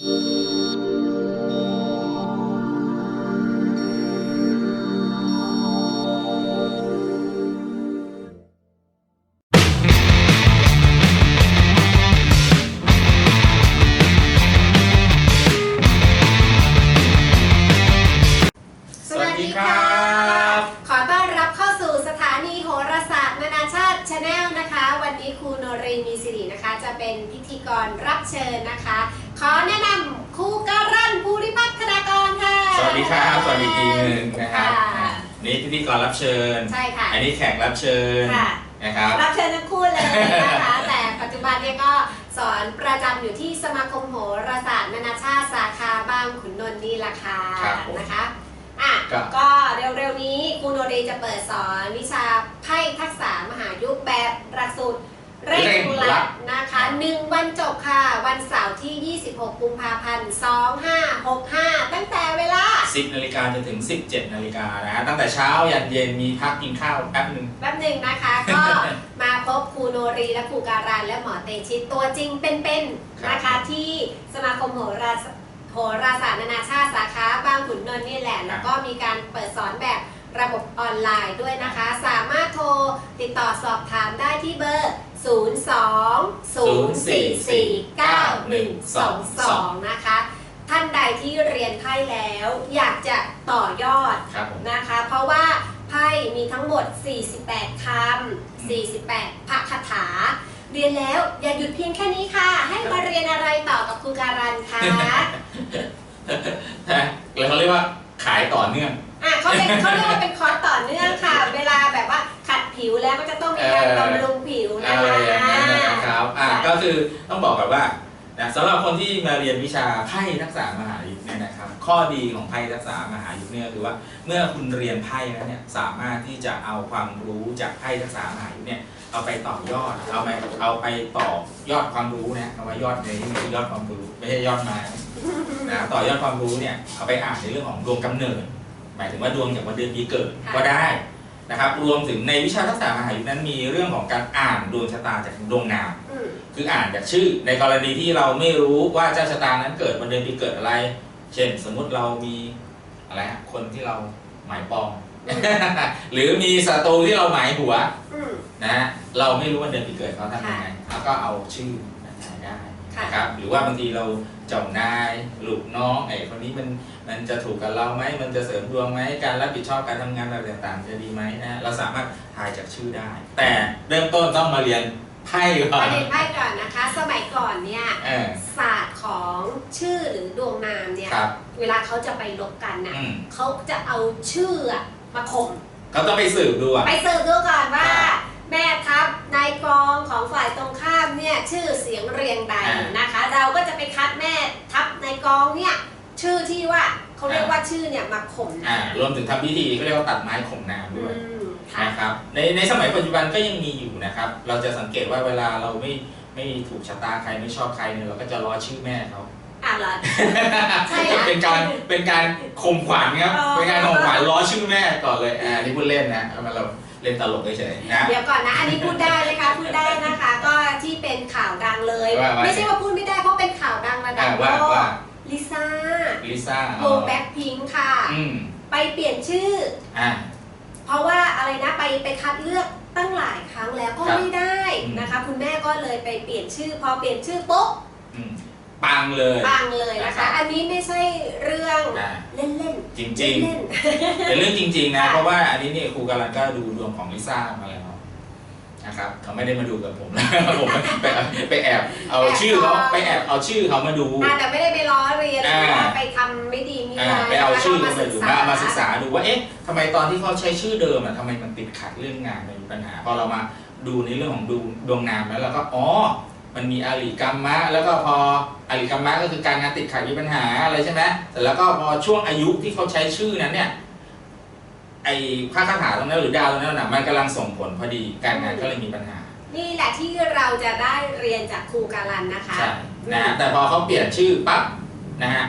ส วันนี้ครูโนรีมีสิรินะคะ จะเป็นพิธีกรรับเชิญนะคะ ขอแนะนำครูการันภูริพัฒน์คณากรค่ะ สวัสดีครับ สวัสดีอีกทีหนึ่งนะครับ ค่ะ นี่พิธีกรรับเชิญ ใช่ค่ะ อันนี้แขกรับเชิญค่ะ นะครับ รับเชิญทั้งคู่เลยนะคะ แต่ปัจจุบันเนี่ยก็สอนประจำอยู่ที่สมาคมโหราศาสตร์นานาชาติสาขาบางขุนนนท์นี่แหละค่ะครับผมนะคะอะก็ ก็เร็วๆนี้ครูโนเดจะเปิดสอนวิชา ไพ่ทักษะมหายุคแบบหลักสูตรเร่งรัดนะคะหนึ่งวันจบค่ะ วันเสาร์ที่ 26 กุมภาพันธ์ 2565 ตั้งแต่เวลา 10 นาฬิกาจนถึง 17 นาฬิกานะฮะตั้งแต่เช้ายันเย็นมีพักกินข้าวแป๊บหนึ่งแป๊บหนึ่งนะคะ ก็มาพบครูโนรีและครูการันและหมอเตชิตตัวจริงเป็นๆนะคะที่สมาคมโหราศโหราศาสตร์นานาชาติสาขาบางขุนนนท์นี่แหละ แล้วก็มีการเปิดสอนแบบ ระบบออนไลน์ด้วยนะคะ สามารถโทรติดต่อสอบถามได้ที่เบอร์ 02-044-9122 นะคะ ท่านใดที่เรียนไพ่แล้ว อยากจะต่อยอดครับผม นะคะ เพราะว่าไพ่มีทั้งหมด 48 คำ 48พระคาถา เรียนแล้วอย่าหยุดเพียงแค่นี้ค่ะ ให้มาเรียนอะไรต่อกับครูการันคะ นะแล้วเขาเรียกว่าขายต่อเนื่องอะ เขาเป็นเขาเรียกว่าเป็นคอร์สต่อเนื่องค่ะ เวลาแบบว่าขัดผิวแล้วก็จะต้องมีการเออบำรุงผิวนะอะไรคะอย่างนั้นนะครับอ่าก็คือต้องบอกกันว่านะสำหรับคนที่มาเรียนวิชาไพ่ทักษะมหายุทธ์เนี่ยนะครับ ข้อดีของไพ่ทักษะมหายุทธ์เนี่ยคือว่าเมื่อคุณเรียนไพ่แล้วเนี่ยสามารถที่จะเอาความรู้จากไพ่ทักษะมหายุทธ์เนี่ยเอาไปต่อยอดเอาไปเอาไปต่อยอดความรู้นะเอาไว้ยอดในที่นี้ยอดความรู้ไม่ใช่ยอดไม้นะต่อยอดความรู้เนี่ยเอาไปอ่านในเรื่องของดวงกำเนิดห มายถึงว่าดวงจากวันเดือนปีเกิดค่ะก็ได้นะครับรวมถึงในวิชาทักษะมหายุทธ์นั้นมีเรื่องของการอ่านดวงชะตาจากดวงนามอืมคืออ่านจากชื่อ ในกรณีที่เราไม่รู้ว่าเจ้าชะตานั้นเกิดวันเดือนปีเกิดอะไร เช่น สมมุติเรามีอะไรฮะคนที่เราหมายปอง หรือมีศัตรูที่เราหมายหัวอืมนะฮะเราไม่รู้วันเดือนปีเกิดเขาทำยังไงแล้วก็เอาชื่อมาใช้ได้ค่ะนะครับหรือว่าบางทีเรา เจ้านายลูกน้องไอ้คนนี้มันมันจะถูกกับเราไหมมันจะเสริมดวงไหมการรับผิดชอบการทำงานอะไรต่างๆ จะดีไหมนะเราสามารถทายจากชื่อได้ แต่เริ่มต้นต้องมาเรียนไพ่ก่อปนระเด็นไพ่ก่อนนะคะ สมัยก่อนเนี่ยเออศาสตร์ของชื่อหรือดวงนามเนี่ยครับเวลาเขาจะไปลบกันน่ะอืมเขาจะเอาชื่ออะมาข่มเขาต้องไปสืบดูอะไปสืบดูก่อนว่าอ่า แม่ทัพนายกองของฝ่ายตรงข้ามเนี่ยชื่อเสียงเรียงใดอ่านนะคะ เราก็จะไปคัดแม่ทัพนายกองเนี่ยชื่อที่ว่าเขาเรียกว่าชื่อเนี่ยมาข่มอ่ารวมถึงทำพิธีเขาเรียกว่าตัดไม้ข่มน้ำอืด้วยมค่ะนะครับในในสมัยปัจจุบันก็ยังมีอยู่นะครับ เราจะสังเกตว่าเวลาเราไม่ไม่ถูกชะตาใครไม่ชอบใครเนี่ยเราก็จะล้อชื่อแม่เขาอะเหรอใช่เหรอเป็นการเป็นการข่มขวัญครับอ๋อเป็นการข่มขวัญล้อชื่อแม่ก่อนเลยอ่าอันนี่พูดเล่นนะเอามาเรา เล่นตลกเฉยๆนะ เดี๋ยวก่อนนะ อันนี้พูดได้ไหมคะพูดได้นะคะ ก็ที่เป็นข่าวดังเลย ว่าว่า ไม่ใช่ว่าพูดไม่ได้เพราะเป็นข่าวดังระดัอ่าบโลว่าว่ากลิซ่าลิซ่าวงแบ็คพิงค์ค่ะ อืมไปเปลี่ยนชื่อ อ่าเพราะว่าอะไรนะไปไปคัดเลือกตั้งหลายครั้งแล้วก็ครับไม่ได้อืม นะคะ คุณแม่ก็เลยไปเปลี่ยนชื่อ พอเปลี่ยนชื่อปุ๊บอืม ปังเลย ปังเลยนะนะครัคะบอันนี้ไม่ใช่เรื่องอ่า เล่นเล่นจๆ ริงเล่นๆเป็นเรื่องจริง ๆ นะ ค่ะ เพราะว่าอันนี้เนี่ยครูกำลังก็ดูดวงของลิซ่ามาแล้วนะครับเขาไม่ได้มาดูกับผมนะ ผมไปไปแอบเอาชื่อเขาไปแอบเอาชื่อเขามาดูๆอ่าแต่ไม่ได้ไปล้อเรียนหรือว่าอ่า ไปทำไม่ดีมีอ่าร้ายไปเอาชื่อแล้วมาก็ดูมามาศึกษาดูว่าเอ๊ะทำไมตอนที่เขาใช้ชื่อเดิมอะทำไมมันติดขัดเรื่องงานมีปัญหาพอเรามาดูในเรื่องของดูดวงนามแล้วเราก็อ๋อ มันมีอาริกรรมะ แล้วก็พออาริกรรมะก็คือการงานติดขัดมีปัญหาอะไรใช่ไหมแต่แล้วก็พอช่วงอายุที่เขาใช้ชื่อนั้นเนี่ยไอ้พระคาถาตรงนั้นหรือดาวตรงนั้นน่ะมันกำลังส่งผลพอดีการงานก็เลยมีปัญหา นี่แหละที่เราจะได้เรียนจากครูการันนะคะใช่นะฮะแต่พอเขาเปลี่ยนชื่อปั๊บนะฮะ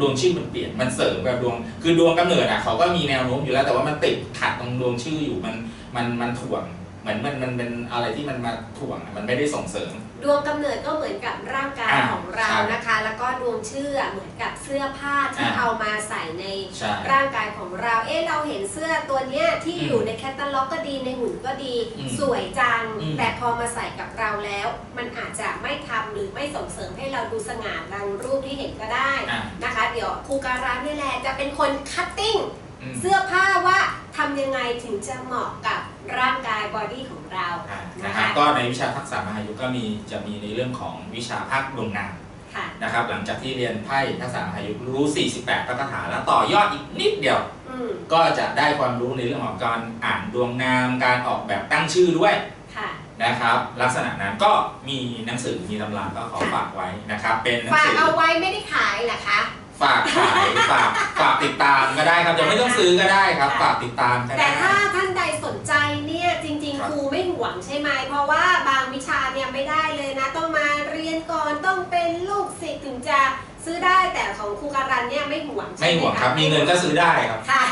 ดวงชื่อมันเปลี่ยนมันเสริมกับดวง คือดวงกำเนิดอะเขาก็มีแนวโน้มอยู่แล้วแต่ว่ามันติดขัดตรงดวงชื่ออยู่มันมันมันถ่วง เหมือนมันมันเป็นอะไรที่มันมาถ่วงอะมันไม่ได้ส่งเสริม ดวงกำเนิดก็เหมือนกับร่างกายอ่าของเราใช่นะคะ แล้วก็ดวงชื่ออะเหมือนกับเสื้อผ้าที่อ่า เอามาใส่ในใช่ ร่างกายของเรา เอ๊ะเราเห็นเสื้อตัวเนี้ยที่อืมอยู่ในแคตตาล็อกก็ดีในหุ่นก็ดี อืมสวยจัง อืม แต่พอมาใส่กับเราแล้ว มันอาจจะไม่ทำหรือไม่ส่งเสริมให้เราดูสง่าดังรูปที่เห็นก็ได้ อะนะคะเดี๋ยวครูการาเนี่ยแหละจะเป็นคนคัตติ้ง อืม เสื้อผ้าว่าทำยังไงถึงจะเหมาะกับ ร่างกายบอดี้ของเราอะนะนะคะคะก็ในวิชาทักษะมหายุก็มีจะมีในเรื่องของวิชาภาคดวงนามค่ะนะครับ หลังจากที่เรียนไพ่ทักษะมหายุรู้ 48พระคาถาแล้วต่อยอดอีกนิดเดียว อืมก็จะได้ความรู้ในเรื่องของการอ่านดวงนาม การออกแบบตั้งชื่อด้วยค่ะ นะครับ ลักษณะนั้นก็มีหนังสือมีตำราก็ขอฝากไว้นะครับ เป็นหนังฝากสือ เอาไว้ไม่ได้ขายเหรอคะ ฝากขาย ฝากฝากติดตามก็ได้ครับจะไม่ต้องซื้อก็ได้ครับค่ะฝากติดตามก็แต่ได้ ถ้าท่านใดสนใจเนี่ยจริง ครับๆครูไม่ห่วงใช่ไหมเพราะว่าบางวิชาเนี่ยไม่ได้เลยนะ ต้องมาเรียนก่อนต้องเป็นลูกศิษย์ถึงจะซื้อได้แต่ของครูการันเนี่ยไม่ห่วงใช่ไม่ไหมห่วงะครับ มีเงินก็ซื้อได้ครับ ค่ะ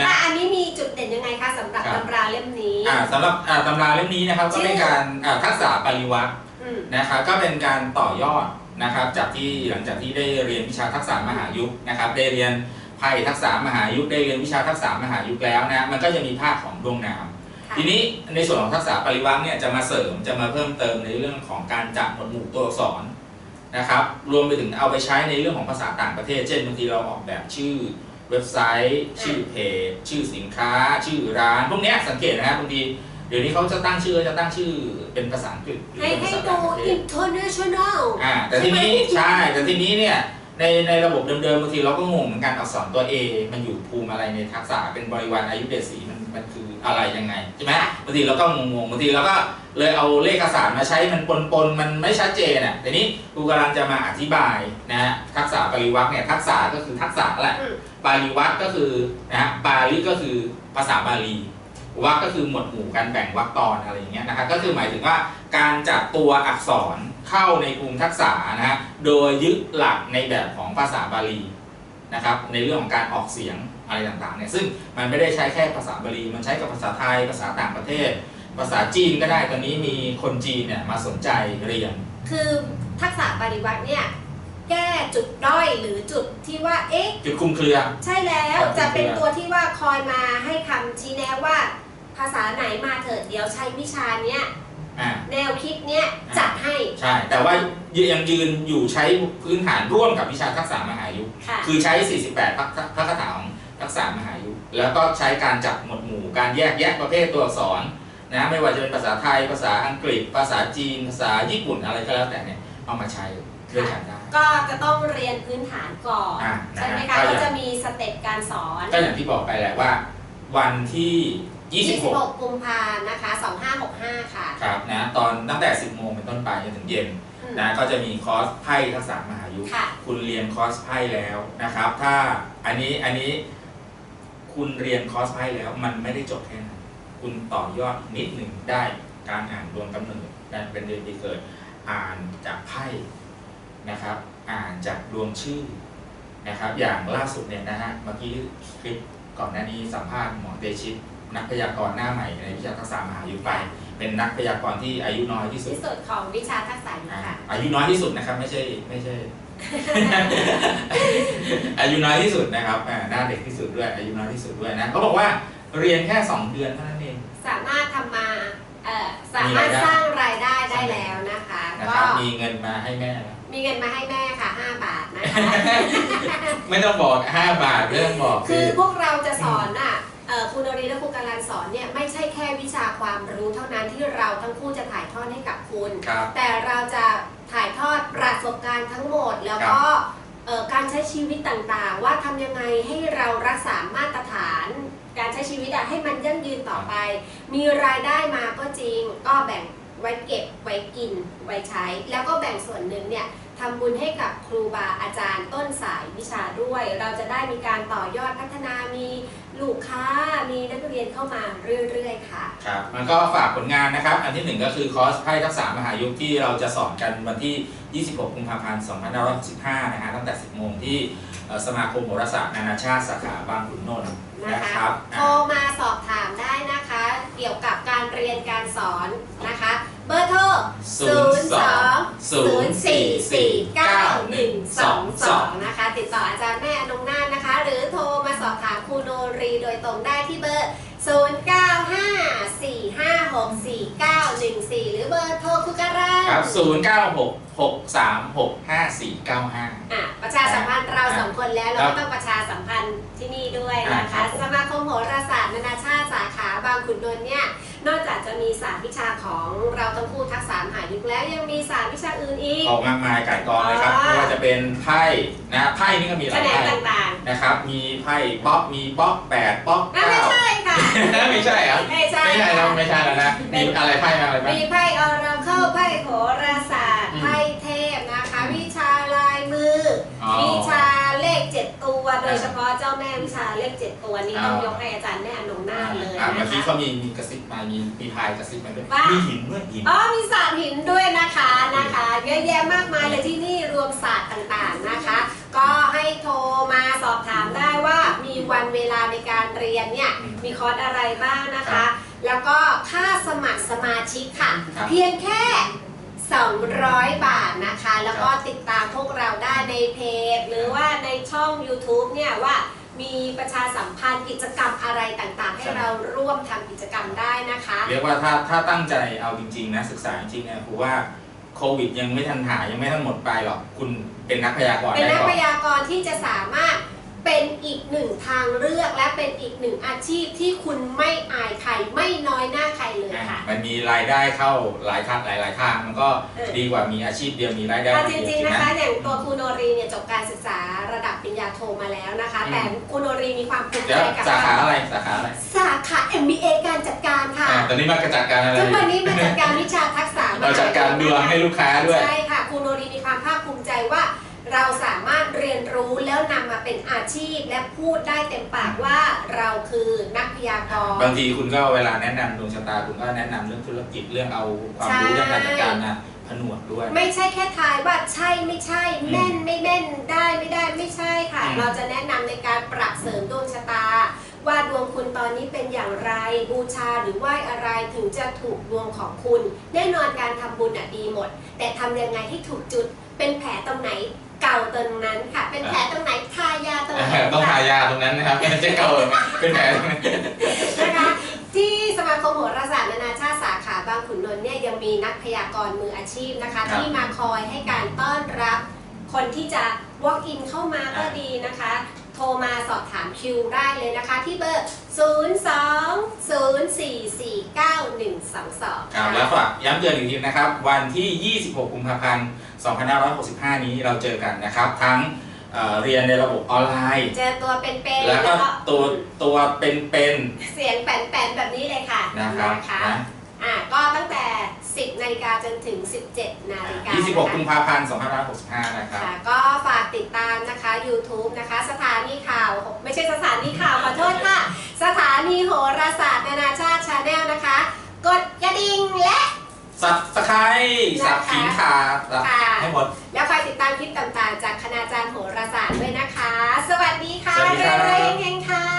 อะ อันนี้มีจุดเด่นยังไงคะสำหรับครับ ตำราเล่มนี้อ่าสำหรับอ่าตำราเล่มนี้นะครับก็เป็นการอ่าทักษะปริวัติอืม นะครับก็เป็นการต่อยอด นะครับจากที่หลังจากที่ได้เรียนวิชาทักษะมหายุคนะครับ ได้เรียนไพ่ทักษะมหายุคได้เรียนวิชาทักษะมหายุคแล้วนะมันก็จะมีภาคของดวงนามค่ะทีนี้ในส่วนของทักษะปริวัติเนี่ยจะมาเสริมจะมาเพิ่มเติมในเรื่องของการจัดหมวดหมู่ตัวอักษรนะครับรวมไปถึงเอาไปใช้ในเรื่องของภาษาต่างประเทศ เช่นบางทีเราออกแบบชื่อเว็บไซต์ ชื่อเพจชื่อสินค้า ชื่อร้าน พวกเนี้ยสังเกตนะครับบางทีเดี๋ยวนี้เขาจะตั้งชื่อจะตั้งชื่อเป็นภาษาอังกฤษรือให้เป็นให้ภาษาดูต่างประเทศ international อ่าแต่ทีนี้ใช่ใช่ไหมแต่ทีนี้เนี่ยในในระบบเดิมๆบางทีเราก็งงเหมือนกันอักษรตัว A มันอยู่ภูมิอะไรในทักษะเป็นบริวารอายุเดสีมันมันคืออะไรยังไงใช่ไหมบางทีเราก็งงๆบางทีเราก็เลยเอาเลขศาสตร์มาใช้มันปนๆมันไม่ชัดเจนอะทีนี้ครูกำลังจะมาอธิบายนะฮะทักษะปริวัติเนี่ยทักษะก็คือทักษะแหละอืมปาริวัตก็คือนะฮะปาริก็คือภาษาบาลี วรรคก็คือหมวดหมู่การแบ่งวรรคตอนอะไรอย่างเงี้ยนะครับก็คือหมายถึงว่าการจัดตัวอักษรเข้าในกลุ่มทักษะนะฮะโดยยึดหลักในแบบของภาษาบาลีนะครับในเรื่องของการออกเสียงอะไรต่างๆเนี่ยซึ่งมันไม่ได้ใช้แค่ภาษาบาลี มันใช้กับภาษาไทย ภาษาต่างประเทศ ภาษาจีนก็ได้ตอนนี้มีคนจีนเนี่ยมาสนใจเรียน คือทักษะปฏิวัติเนี่ย แก้จุดด้อยหรือจุดที่ว่าเอ๊ะ จุดคลุมเครือ ใช่แล้วครับจะเป็นตัวที่ว่าคอยมาให้คำชี้แนะว่า ภาษาไหนมาเถิดเดี๋ยวใช้วิชาเนี้ยอ่า แนวคิดเนี้ยจัดให้ใช่ แต่ว่ายังยืนอยู่ใช้พื้นฐานร่วมกับวิชาทักษะมหายุค ค่ะ คือใช้ 48 พระพระคาถาของทักษะมหายุค แล้วก็ใช้การจัดหมวดหมู่ การแยกแยะประเภทตัวอักษรนะ ไม่ว่าจะเป็นภาษาไทย ภาษาอังกฤษ ภาษาจีน ภาษาญี่ปุ่นอะไรก็แล้วแต่เนี่ย เอามาใช้ด้วยกันได้ ก็จะต้องเรียนพื้นฐานก่อนอ่าใช่ไหมนะคะฮะก็ก็อย่าง จะมีสเต็ปการสอน ก็อย่างที่บอกไปแหละว่า วันที่ 26 26 กุมภานะคะ 2565 ค่ะ ครับนะตอนตั้งแต่ 10 โมงเป็นต้นไปจนถึงเย็นอืมนะก็จะมีคอร์สไพ่ทักษะมหายุคค่ะ คุณเรียนคอร์สไพ่แล้วนะครับ ถ้าอันนี้อันนี้คุณเรียนคอร์สไพ่แล้ว มันไม่ได้จบแค่นั้นคุณต่อยอดอีกนิดหนึ่งได้การอ่านดวงกำเนิดการเป็นเดือนปีเกิด อ่านจากไพ่ นะครับ อ่านจากดวงชื่อนะครับ อย่างล่าสุดเนี่ยนะฮะเมื่อกี้คลิปก่อนหน้านี้สัมภาษณ์หมอเตชิตนักพยากรณ์หน้าใหม่ในวิชาทักษะมหายุคไปเป็นนักพยากรณ์ที่อายุน้อยที่สุดที่สุดของวิชาทักษะนี้อ่าค่ะอายุน้อยที่สุดนะครับไม่ใช่ไม่ใช่ อายุน้อยที่สุดนะครับอ่าหน้าเด็กที่สุดด้วย อายุน้อยที่สุดด้วยนะเขาบอกว่าเรียนแค่ 2 เดือนเท่านั้นเองสามารถทำมาเอ่อสามารถมีรายได้สร้างรายได้ได้แล้วนะคะนะก็ครับ มีเงินมาให้แม่แล้วมีเงินมาให้แม่ค่ะ 5 บาทนะคะ ไม่ต้องบอก 5 บาทไม่ต้องบอกคือพวกเราจะสอนอะเอ่อครูนรีและครูการันสอนเนี่ยไม่ใช่แค่วิชาความรู้เท่านั้นที่เราทั้งคู่จะถ่ายทอดให้กับคุณ ครับ แต่เราจะถ่ายทอดประสบการณ์ทั้งหมด แล้วก็เอ่อการใช้ชีวิตต่างๆ ว่าทำยังไงให้เรารักษามาตรฐาน การใช้ชีวิตอะให้มันยั่งยืนต่อไป มีรายได้มาก็จริง ก็แบ่ง ไว้เก็บ ไว้กิน ไว้ใช้ แล้วก็แบ่งส่วนหนึ่งเนี่ยทำบุญให้กับครูบาอาจารย์ต้นสายวิชาด้วย เราจะได้มีการต่อยอดพัฒนามีลูกค้ามีนักเรียนเข้ามาเรื่อยๆค่ะครับ มันก็ฝากผลงานนะครับ อันที่หนึ่งก็คือคอร์สไพ่ทักษะมหายุคที่เราจะสอนกันวันที่ 26 กุมภาพันธ์ 2565 นะฮะตั้งแต่ 10 โมงที่เอ่อสมาคมโหราศาสตร์นานาชาติสาขาบางขุนนนท์นะนะคะครับโทรมาสอบถามได้นะคะ เกี่ยวกับการเรียนการสอนนะคะ เบอร์โทร 02 02 0449 9122 นะคะ ติดต่ออาจารย์แม่อนงนาถนะคะ หรือโทรมาสอบถามครูโนรีโดยตรงได้ที่เบอร์ 0954564914 หรือเบอร์โทรคุการัน ครับ0 9 6 6 3 6 5 4 9 5 อะประชาสัมพันธ์เราครับสองคนแล้วเราครัก็บต้องประชาสัมพันธ์ที่นี่ด้วยนะอ่าครัคะ บ สมาคมโหราศาสตร์นานาชาติสาขาบางขุนนนท์เนี่ย นอกจากจะมีศาสตร์วิชาของเราทั้งคู่ทักษะมหายุคแล้วยังมีศาสตร์วิชาอื่นอีก ออกมากมายก่ายกองเลยครับอ๋อไม่ว่าจะเป็นไพ่นะไพ่นี่ก็มีหแขลายนงไพ่ต่างนะครับมีไพ่ป๊อกมีป๊อกแปดป๊อกๆอะเก้าไม่ใช่ค่ะไม่ใช่เหรอไม่ใช่ไม่ใช่แล้วค่ะไม่ใช่แล้วนะมีอะไรไพ่มาอะไรบ้างมีไพ่ออราเคิลไพ่โหราศาสตร์ ยเฉพาะเจ้าแม่วิชาเลขเจ็ดตัวนี้ต้องอ่ายยกให้อาจารย์แม่อนงนาถเลยอ่าเมื่อนะกี้คะเขามีมีกระซิบมามีมีพายกระซิบมาด้วยว่ามีมีหินด้วยหินอ๋อมีศาสตร์หินด้วยนะคะนะคะเยอะแยะมากมายเลยที่นี่รวมศาสตร์ต่างๆนะคะ ก็ให้โทรมาสอบถามได้ว่ามีวันเวลาในการเรียนเนี่ยอืมมีคอร์สอะไรบ้างนะครัคะบแล้วก็ค่าสมัครสมาชิกค่ะครับเพียงแค่ 200 บาทนะคะ แล้วก็ติดตามพวกเราได้ในเพจ หรือว่าในช่อง YouTube เนี่ยว่ามีประชาสัมพันธ์กิจกรรมอะไรต่างๆ ให้ใช่เราร่วมทำกิจกรรมได้นะคะ เรียกว่าถ้าถ้าตั้งใจเอาจริงๆนะศึกษาจริงๆเนี่ยผมว่าโควิดยังไม่ทันหายยังไม่ทันหมดไปหรอกคุณเป็นนักพยากรณ์เป็นได้นักก่อพนยากรณ์ที่จะสามารถ เป็นอีกหนึ่งทางเลือกและเป็นอีกหนึ่งอาชีพที่คุณไม่อายใครไม่น้อยหน้าใครเลยค่ะ มันมีรายได้เข้าหลายทางหลายๆทางมันก็เออดีกว่ามีอาชีพเดียวมีรายได้เอาจเดียวริงๆนะนะคะ อย่างตัวครูโนรีเนี่ยจบการศึกษาระดับปริญญาโทมาแล้วนะคะอืมแต่ครูโนรีมีความภูมิเดี๋ยใจวกับสาขาอะไรสาขาอะไรสาขา MBA การจัดการค่ะอ่าตอนนี้มากระจัดการอะไรทุกวันนี้มาจัดการวิชาทักษะเราจัดการดวงให้ลูกค้าด้วยใช่ค่ะครูโนรีมีความภาคภูมิใจว่าเราสามารถ เรียนรู้แล้วนำมาเป็นอาชีพและพูดได้เต็มปากว่าเราคือนักพยากรณ์ บางทีคุณก็เวลาแนะนำดวงชะตาคุณก็แนะนำเรื่องธุรกิจเรื่องเอาความรู้ใช่ เรื่องการจัดการนะผนวกด้วย ไม่ใช่แค่ทายว่าใช่ไม่ใช่แม่นไม่แม่นได้ไม่ได้ไม่ใช่ค่ะ อืม เราจะแนะนำในการปรับเสริมดวงชะตา ว่าดวงคุณตอนนี้เป็นอย่างไรบูชาหรือไหว้อะไรถึงจะถูกดวงของคุณ แน่นอนการทำบุญอะดีหมด แต่ทำยังไงให้ถูกจุดเป็นแผลตรงไหนเก่าตรงนั้นค่ะ เป็นแผลตรงไหนทายาตรงเอนั้นอต้องทาค่ะยาตรงนั้นนะครับไม่ใช่เก่าเลยเป็นแผลตรงนั้นนะคะ ที่สมาคมโหราศาสตร์นานาชาติสาขาบางขุนนนท์เนี่ยยังมีนักพยากรณ์มืออาชีพนะคะครับที่มาคอยให้การต้อนรับคนที่จะ walk in เข้ามาก็ดีนะคะโทรมาสอบถามคิวได้เลยนะคะ ที่เบอร์ 0 2 0 4 4 9 1 2 2ครับแล้วฝากย้ำเตือนอีกทีนะครับ วันที่ 26 กุมภาพันธ์ 2565 นี้เราเจอกันนะครับ ทั้งเอ่อเรียนในระบบออนไลน์ เจอตัวเป็นๆแล้วก็ตัวตัวเป็นเป็นเสียงแป้นๆแบบนี้เลยค่ะๆนะครับนะคะนะอะก็ตั้งแต่ 10นาฬิกาจนถึง 17นาฬิกา26นะคะกุมภาพันธ์ 2565 นะครับ ค่ะก็ฝากติดตามนะคะ YouTube นะคะ สถานีข่าว ไม่ใช่สถานีข่าวขอโทษค่ะ สถา นีโหราศาสตร์นานาชาติชาแนลนะคะ กดกระดิ่งและ สับสไครสับขิงขาสับค่ะให้หมด แล้วคอยติดตามคลิปต่างๆ จากคณาจารย์โหราศาสตร์ด้วยนะคะ สวัสดีค่ะสวัสดีครับเรื่อยๆเฮงๆค่ะ